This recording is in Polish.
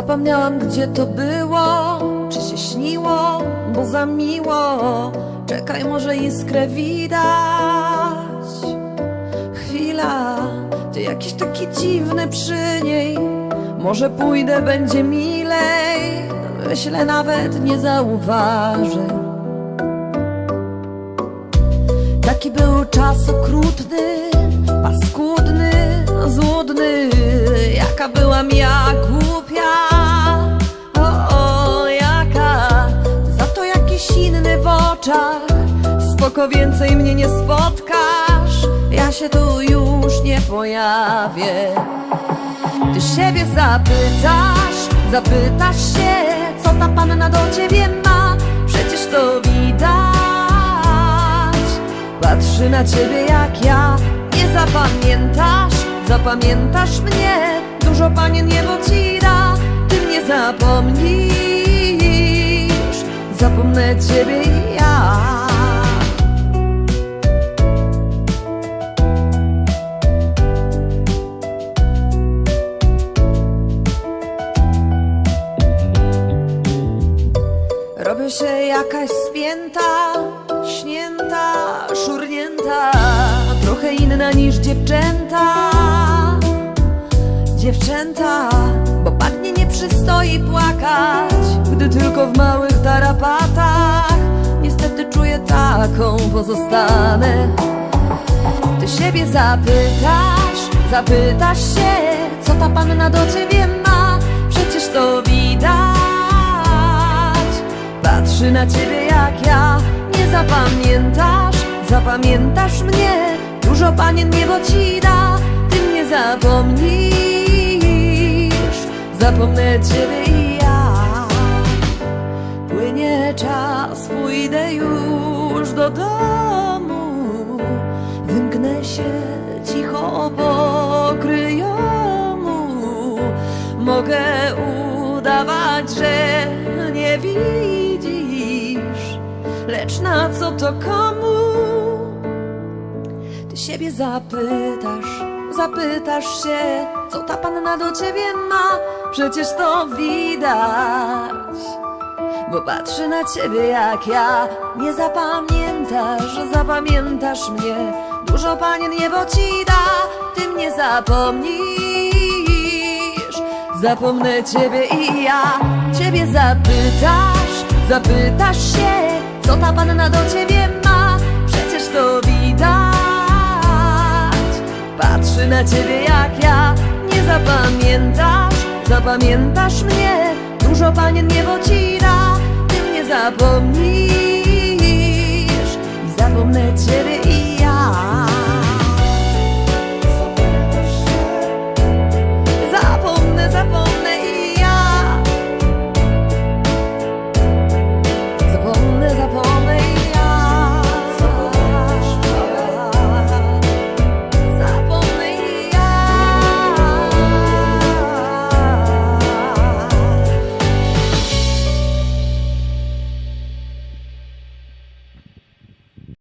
Zapomniałam gdzie to było, czy się śniło, bo za miło. Czekaj, może iskrę widać. Chwila, ty jakiś taki dziwny przy niej. Może pójdę, będzie milej. Myślę, nawet nie zauważy. Taki był czas okrutny, paskudny, złudny. Jaka byłam ja spoko więcej mnie nie spotkasz. Ja się tu już nie pojawię. Ty siebie zapytasz, zapytasz się, co ta panna do ciebie ma. Przecież to widać. Patrzy na ciebie jak ja, nie zapamiętasz, zapamiętasz mnie. Dużo panien niebo ci da, ty mnie zapomnisz. Zapomnę ciebie jakaś spięta, śnięta, szurnięta, trochę inna niż dziewczęta. Dziewczęta, bo padnie nie przystoi płakać, gdy tylko w małych tarapatach. Niestety czuję taką pozostanę. Ty siebie zapytasz, zapytasz się, co ta panna do ciebie ma. Przecież to widać. Patrzy na ciebie jak ja, nie zapamiętasz, zapamiętasz mnie. Dużo panien niebo ci da, ty mnie zapomnisz. Zapomnę ciebie i ja. Płynie czas, pójdę już do domu. Wymknę się cicho obok ryjomu. Mogę udawać, że nie widzisz, lecz na co to komu? Ty siebie zapytasz, zapytasz się, co ta panna do ciebie ma. Przecież to widać. Bo patrzy na ciebie jak ja Nie zapamiętasz, zapamiętasz mnie Dużo panien niebo ci da Ty mnie zapomnisz Zapomnę ciebie i ja Ciebie zapytasz, zapytasz się Co ta panna do ciebie ma? Przecież to widać. Patrzy na ciebie jak ja. Nie zapamiętasz, zapamiętasz mnie? Dużo